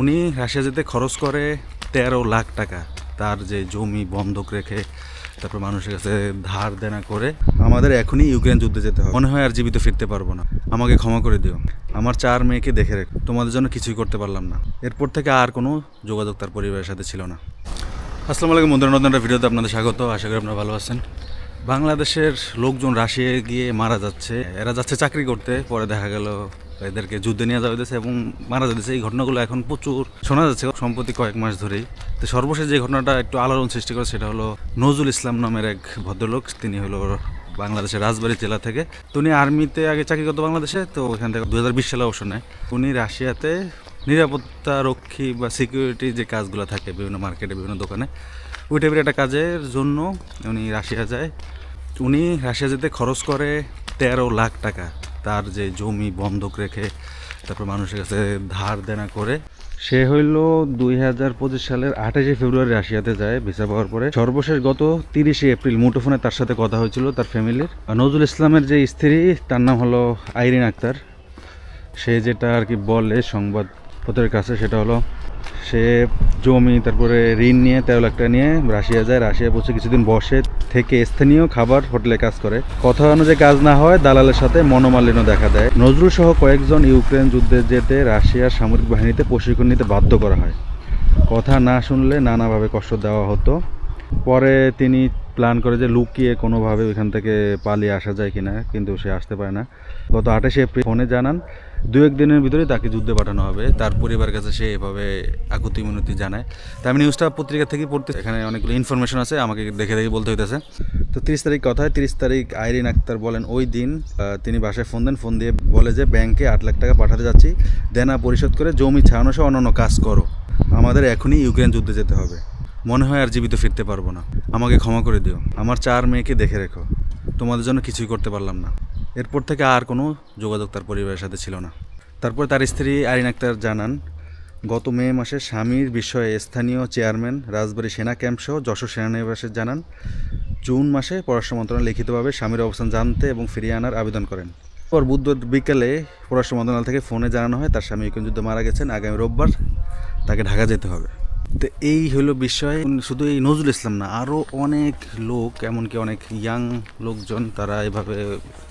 উনি রাশিয়া যেতে খরচ করে তেরো লাখ টাকা। তার যে জমি বন্ধক রেখে তারপর মানুষের কাছে ধার দেনা করে আমাদের এখনই ইউক্রেন যুদ্ধে যেতে হবে। মনে হয় আর জীবিত ফিরতে পারব না। আমাকে ক্ষমা করে দিও। আমার চার মেয়েকে দেখে রেখো। তোমাদের জন্য কিছুই করতে পারলাম না। এরপর থেকে আর কোনো যোগাযোগ তার পরিবারের সাথে ছিল না। আসসালামু আলাইকুম বন্ধুরা, নতুন একটা ভিডিওতে আপনাদের স্বাগত। আশা করি আপনারা ভালো আছেন। বাংলাদেশের লোকজন রাশিয়ায় গিয়ে মারা যাচ্ছে। এরা যাচ্ছে চাকরি করতে, পরে দেখা গেল এদেরকে যুদ্ধে নিয়ে যাওয়া হইতেছে এবং মারা যাচ্ছে এই ঘটনাগুলো এখন প্রচুর শোনা যাচ্ছে সম্প্রতি কয়েক মাস ধরেই। তো সর্বশেষ যে ঘটনাটা একটু আলোড়ন সৃষ্টি করে সেটা হলো নজরুল ইসলাম নামের এক ভদ্রলোক, তিনি হলো বাংলাদেশের রাজবাড়ী জেলা থেকে। তো উনি আর্মিতে আগে চাকরি করতো বাংলাদেশে, তো ওখান থেকে দু হাজার বিশ সালে অবসর নেয়। উনি রাশিয়াতে নিরাপত্তা রক্ষী বা সিকিউরিটি যে কাজগুলো থাকে বিভিন্ন মার্কেটে, বিভিন্ন দোকানে, ওই টাইপের একটা কাজের জন্য উনি রাশিয়া যায়। উনি রাশিয়া যেতে খরচ করে তেরো লাখ টাকা। তার যে জমি বন্ধক রেখে তারপর মানুষের কাছে ধার দেনা করে। সে হইল দুই হাজার পঁচিশ সালের আঠাশে ফেব্রুয়ারি রাশিয়াতে যায়, ভিসা পাওয়ার পরে। সর্বশেষ গত তিরিশে এপ্রিল মুঠোফোনে তার সাথে কথা হয়েছিল, তার ফ্যামিলির। নজরুল ইসলামের যে স্ত্রী, তার নাম হলো আইরিন আক্তার। সে যেটা আর কি বলে সংবাদপত্রের কাছে, সেটা হলো সে জমি, তারপরে ঋণ নিয়ে, তেরো টাকা নিয়ে রাশিয়া যায়। রাশিয়া বসে কিছুদিন বসে থেকে স্থানীয় খাবার হোটেলে কাজ করে। কথা অনুযায়ী কাজ না হয়, দালালের সাথে মনোমালিন্য দেখা দেয়। নজরুল সহ কয়েকজন ইউক্রেন যুদ্ধে যেতে রাশিয়ার সামরিক বাহিনীতে প্রশিক্ষণ নিতে বাধ্য করা হয়। কথা না শুনলে নানাভাবে কষ্ট দেওয়া হতো। পরে তিনি প্ল্যান করে যে লুকিয়ে কোনোভাবে ওইখান থেকে পালিয়ে আসা যায় কিনা, কিন্তু সে আসতে পারে না। গত আঠাশে এপ্রিল ফোনে জানান দু এক দিনের ভিতরে তাকে যুদ্ধে পাঠানো হবে। তার পরিবার কাছে সে এভাবে আকুতি মিনতি জানায়। তাই আমি নিউজটা পত্রিকা থেকে পড়তে এখানে অনেকগুলো ইনফরমেশন আছে, আমাকে দেখে দেখে বলতে হইতেছে। তো তিরিশ তারিখ কথায়, তিরিশ তারিখ আইরিন আক্তার বলেন, ওই দিন তিনি বাসায় ফোন দেন ফোন দিয়ে বলে যে ব্যাংকে আট লাখ টাকা পাঠাতে যাচ্ছি। দেনা পরিশোধ করে জমি ছাড়ানো সহ অন্যান্য কাজ করো। আমাদের এখনই ইউক্রেন যুদ্ধে যেতে হবে। মনে হয় আর জীবিত ফিরতে পারব না। আমাকে ক্ষমা করে দিও। আমার চার মেয়েকে দেখে রেখো। তোমাদের জন্য কিছুই করতে পারলাম না। এরপর থেকে আর কোনো যোগাযোগ তার পরিবারের সাথে ছিল না। তারপর তার স্ত্রী আরিন আক্তার জানান, গত মে মাসে স্বামীর বিষয়ে স্থানীয় চেয়ারম্যান রাজবাড়ী সেনা ক্যাম্প সহ যশোর সেনানিবাসে জানান, জুন মাসে পররাষ্ট্র মন্ত্রণালয় লিখিতভাবে স্বামীর অবস্থান জানতে এবং ফিরিয়ে আনার আবেদন করেন। পর বুধবার বিকেলে পররাষ্ট্র মন্ত্রণালয় থেকে ফোনে জানানো হয়, তার স্বামী যুদ্ধে মারা গেছেন। আগামী রোববার তাকে ঢাকা যেতে হবে। তো এই হলো বিষয়। শুধু এই নজরুল ইসলাম না আরও অনেক লোক, এমনকি অনেক ইয়াং লোকজন তারা এভাবে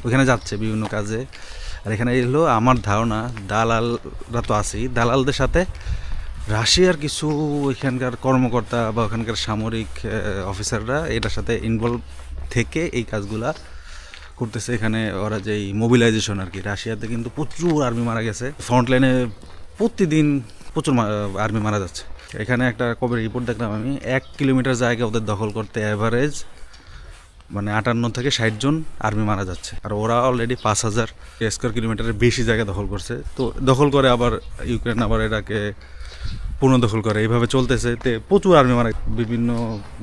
ওখানে যাচ্ছে বিভিন্ন কাজে। আর এখানে এলো আমার ধারণা, দালালরা তো আছেই। দালালদের সাথে রাশিয়ার কিছু ওইখানকার কর্মকর্তা বা ওখানকার সামরিক অফিসাররা এটার সাথে ইনভলভ থেকে এই কাজগুলা করতেছে। এখানে ওরা যে মোবিলাইজেশন আর কি, রাশিয়াতে কিন্তু প্রচুর আর্মি মারা গেছে। ফ্রন্ট লাইনে প্রতিদিন প্রচুর আর্মি মারা যাচ্ছে। এখানে একটা কবে রিপোর্ট দেখলাম আমি। এক কিলোমিটার জায়গা ওদের দখল করতে অ্যাভারেজ মানে আটান্ন থেকে ষাট জন আর্মি মারা যাচ্ছে। আর ওরা অলরেডি পাঁচ হাজার স্কোয়ার কিলোমিটারের বেশি জায়গা দখল করছে। তো দখল করে আবার ইউক্রেন আবার এটাকে পুনর্দখল করে। এইভাবে চলতেছে। তে প্রচুর আর্মি মারা বিভিন্ন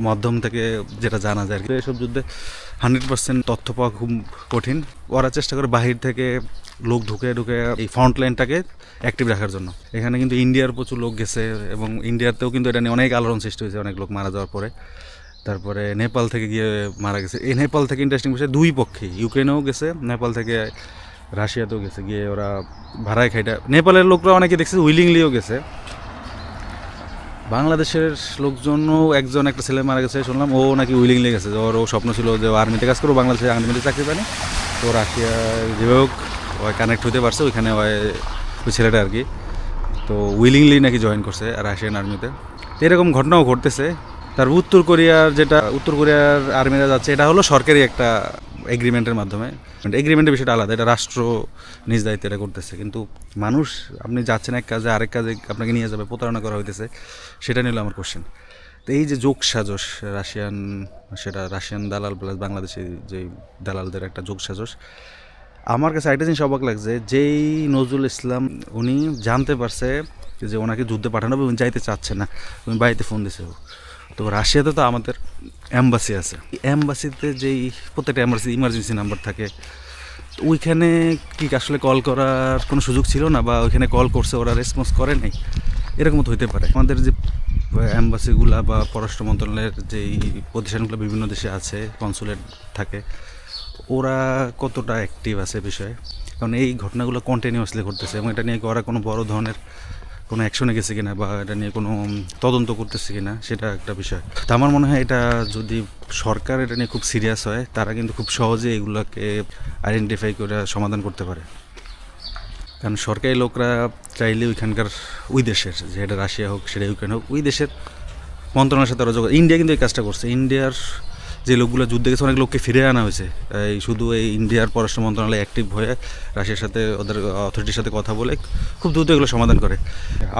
মাধ্যম থেকে যেটা জানা যায় এসব যুদ্ধে হান্ড্রেড পার্সেন্ট তথ্য পাওয়া খুব কঠিন। ওরা চেষ্টা করে বাহির থেকে লোক ঢুকে ঢুকে এই ফ্রন্ট লাইনটাকে অ্যাক্টিভ রাখার জন্য। এখানে কিন্তু ইন্ডিয়ার প্রচুর লোক গেছে এবং ইন্ডিয়াতেও কিন্তু এটা নিয়ে অনেক আলোড়ন সৃষ্টি হয়েছে, অনেক লোক মারা যাওয়ার পরে। তারপরে নেপাল থেকে গিয়ে মারা গেছে। এই নেপাল থেকে ইন্টারেস্টিং বিষয়, দুই পক্ষে ইউক্রেনেও গেছে নেপাল থেকে রাশিয়াতেও গেছে। গিয়ে ওরা ভাড়ায় খাইটা নেপালের লোকরা অনেকে দেখছে উইলিংলিও গেছে। বাংলাদেশের লোকজনও একজন একটা ছেলে মারা গেছে, শুনলাম ও নাকি উইলিংলি গেছে। ওর ও স্বপ্ন ছিল যে আর্মিতে কাজ করব বাংলাদেশে আর্মিতে চাকরি পায়নি তো রাশিয়া যেভাবে হোক ওই কানেক্ট হতে পারছে, ওইখানে ওই ওই ছেলেটা আর কি। তো উইলিংলি নাকি জয়েন করছে রাশিয়ান আর্মিতে তো। এরকম ঘটনাও ঘটতেছে। তার উত্তর কোরিয়ার যেটা, উত্তর কোরিয়ার আর্মিরা যাচ্ছে, এটা হলো সরকারি একটা এগ্রিমেন্টের মাধ্যমে। এগ্রিমেন্টের বিষয়টা আলাদা, এটা রাষ্ট্র নিজ দায়িত্বে এটা করতেছে। কিন্তু মানুষ, আপনি যাচ্ছেন এক কাজে, আরেক কাজে আপনাকে নিয়ে যাবে, প্রতারণা করা হইতেছে, সেটা নিল আমার কোশ্চেন তো এই যে যোগ সাজস রাশিয়ান, সেটা রাশিয়ান দালাল প্লাস বাংলাদেশি যে দালালদের একটা যোগ সাজস আমার কাছে একটা জিনিস অবাক লাগছে, যেই নজরুল ইসলাম উনি জানতে পারছে যে ওনাকে যুদ্ধে পাঠানো হবে, উনি যাইতে চাচ্ছে না, উনি বাড়িতে ফোন দিছে। তো রাশিয়াতে তো আমাদের অ্যাম্বাসি আছে। অ্যাম্বাসিতে যেই প্রত্যেকটা অ্যাম্বাসি ইমার্জেন্সি নাম্বার থাকে, তো ওইখানে কি আসলে কল করার কোনো সুযোগ ছিল না বা ওইখানে কল করছে, ওরা রেসপন্স করে নাই? এরকম তো হইতে পারে। আমাদের যে অ্যাম্বাসিগুলা বা পররাষ্ট্র মন্ত্রণালয়ের যেই প্রতিষ্ঠানগুলো বিভিন্ন দেশে আছে কনসুলেট থাকে ওরা কতটা অ্যাক্টিভ আছে বিষয়ে? কারণ এই ঘটনাগুলো কন্টিনিউয়াসলি ঘটতেছে এবং এটা নিয়ে ওরা কোনো বড় ধরনের কোনো অ্যাকশনে গেছে কিনা বা এটা নিয়ে কোনো তদন্ত করতেছে কিনা সেটা একটা বিষয়। তো আমার মনে হয় এটা যদি সরকার এটা নিয়ে খুব সিরিয়াস হয়, তারা কিন্তু খুব সহজে এগুলোকে আইডেন্টিফাই করে সমাধান করতে পারে। কারণ সরকারি লোকরা চাইলে ওইখানকার, ওই দেশের যে এটা রাশিয়া হোক, সেটা ইউক্রেন হোক, ওই দেশের মন্ত্রণালয়ের সাথে ওরা যোগাযোগ ইন্ডিয়া কিন্তু এই কাজটা করছে। ইন্ডিয়ার যে লোকগুলো যুদ্ধে গেছে, অনেক লোককে ফিরে আনা হয়েছে। এই শুধু এই ইন্ডিয়ার পররাষ্ট্র মন্ত্রণালয় অ্যাক্টিভ হয়ে রাশিয়ার সাথে ওদের অথরিটির সাথে কথা বলে খুব দ্রুত এগুলো সমাধান করে।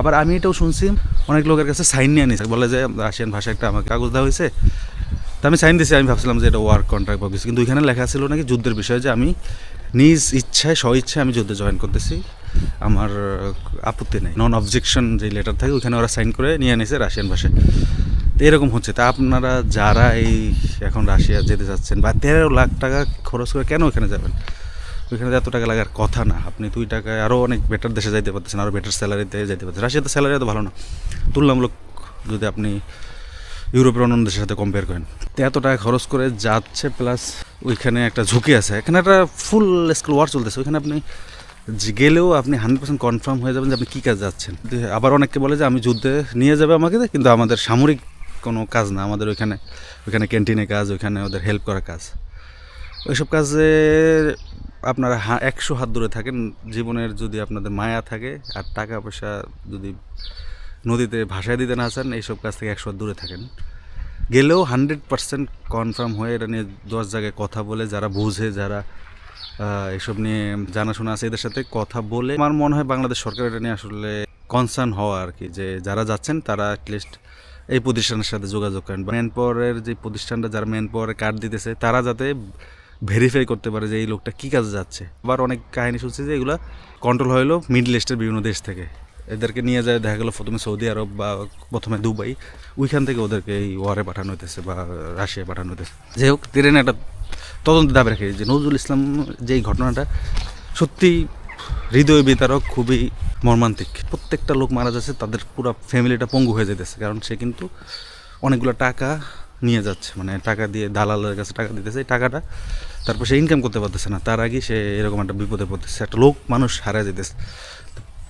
আবার আমি এটাও শুনছি, অনেক লোকের কাছে সাইন নিয়ে নিছে বলে যে, রাশিয়ান ভাষা একটা আমাকে কাগজ দেওয়া হয়েছে। তা আমি সাইন দিয়েছি আমি ভাবছিলাম যে এটা ওয়ার্ক কন্ট্রাক্ট বা কিছু। কিন্তু ওইখানে লেখা ছিল নাকি যুদ্ধের বিষয়ে যে আমি নিজ ইচ্ছায় স্ব ইচ্ছায় আমি যুদ্ধে জয়েন করতেছি। আমার আপত্তি নেই। নন অবজেকশন যে লেটার থাকে, ওইখানে ওরা সাইন করে নিয়ে নিয়েছে রাশিয়ান ভাষায়। তো এরকম হচ্ছে। তা আপনারা যারা এই এখন রাশিয়া যেতে চাচ্ছেন বা তেরো লাখ টাকা খরচ করে কেন ওখানে যাবেন? ওইখানে এত টাকা লাগার কথা না। আপনি দুই টাকায় আরও অনেক বেটার দেশে যাইতে পারতেছেন আরও বেটার স্যালারিতে যাইতে পারতেছেন। রাশিয়াতে স্যালারি এত ভালো না। তুলনামূলক যদি আপনি ইউরোপের অন্য দেশের সাথে কম্পেয়ার করেন, তো এত টাকা খরচ করে যাচ্ছে প্লাস ওইখানে একটা ঝুঁকি আছে। এখানে একটা ফুল স্কুল ওয়ার চলতেছে। ওইখানে আপনি গেলেও আপনি হান্ড্রেড পার্সেন্ট কনফার্ম হয়ে যাবেন যে আপনি কী কাজ যাচ্ছেন। আবার অনেককে বলে যে, আমি যুদ্ধে নিয়ে যাবে আমাকে কিন্তু আমাদের সামরিক কোনো কাজ না, আমাদের ওইখানে ওইখানে ক্যান্টিনে কাজ, ওইখানে ওদের হেল্প করা কাজ। ওইসব কাজে আপনারা হা, একশো হাত দূরে থাকেন, জীবনের যদি আপনাদের মায়া থাকে আর টাকা পয়সা যদি নদীতে ভাসায় দিতে না চান, এইসব কাজ থেকে একশো হাত দূরে থাকেন। গেলেও হান্ড্রেড পার্সেন্ট কনফার্ম হয়ে এটা নিয়ে দশ জায়গায় কথা বলে, যারা বুঝে, যারা এসব নিয়ে জানাশোনা আছে এদের সাথে কথা বলে। আমার মনে হয় বাংলাদেশ সরকার এটা নিয়ে আসলে কনসার্ন হওয়া আর কি, যে যারা যাচ্ছেন তারা অ্যাটলিস্ট এই প্রতিষ্ঠানের সাথে যোগাযোগ করেন। ম্যান পাওয়ারের যে প্রতিষ্ঠানটা, যারা ম্যান পাওয়ারের কার্ড দিতেছে, তারা যাতে ভেরিফাই করতে পারে যে এই লোকটা কী কাজে যাচ্ছে। আবার অনেক কাহিনী শুনছি যে এগুলো কন্ট্রোল হলো মিডল ইস্টের বিভিন্ন দেশ থেকে। এদেরকে নিয়ে যায়, দেখা গেলো প্রথমে সৌদি আরব বা প্রথমে দুবাই ওইখান থেকে ওদেরকে এই ওয়ারে পাঠানো হইতেছে বা রাশিয়ায় পাঠানো হইতেছে। যাই হোক তিরেন একটা তদন্ত দাবি রাখে যে নজরুল ইসলাম যে এই ঘটনাটা সত্যি হৃদয় বিতারক খুবই মর্মান্তিক। প্রত্যেকটা লোক মারা যাচ্ছে, তাদের পুরো ফ্যামিলিটা পঙ্গু হয়ে যেতেছে কারণ সে কিন্তু অনেকগুলো টাকা নিয়ে যাচ্ছে মানে টাকা দিয়ে দালালের কাছে টাকা দিতেছে, এই টাকাটা তারপর সে ইনকাম করতে পারতেছে না। তার আগে সে এরকম একটা বিপদে পড়তেছে, একটা লোক, মানুষ হারা যেতেছে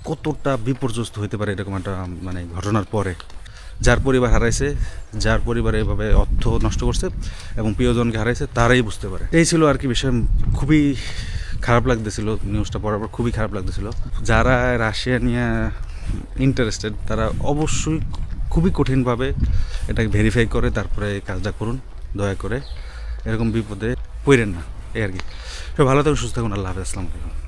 কতটা বিপর্যস্ত হতে পারে এরকম একটা মানে ঘটনার পরে? যার পরিবার হারাইছে, যার পরিবার এভাবে অর্থ নষ্ট করছে এবং প্রিয়জনকে হারাইছে, তারাই বুঝতে পারে। এই ছিল আর কি বিষয়, খুবই খারাপ লাগতেছিল নিউজটা পড়ার পর খুবই খারাপ লাগতেছিল। যারা রাশিয়া নিয়ে ইন্টারেস্টেড তারা অবশ্যই খুবই কঠিনভাবে এটাকে ভেরিফাই করে, তারপরে এই কাজটা করুন, দয়া করে। এরকম বিপদে পড়েন না, এই আর কি। সব ভালো থাকুন, সুস্থ থাকুন, আল্লাহ হাফেজ, আসসালামু আলাইকুম।